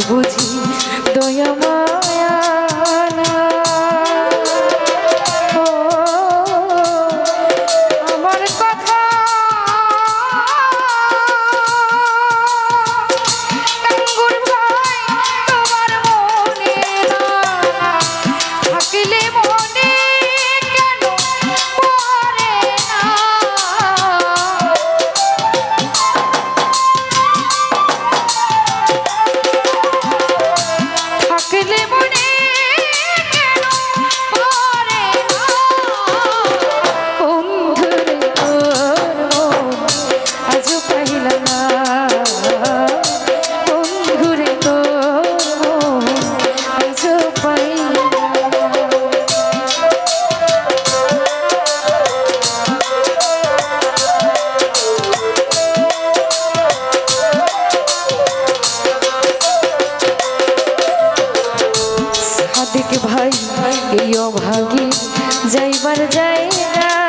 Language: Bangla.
বুঝি অভাগী যাইবার জায়গা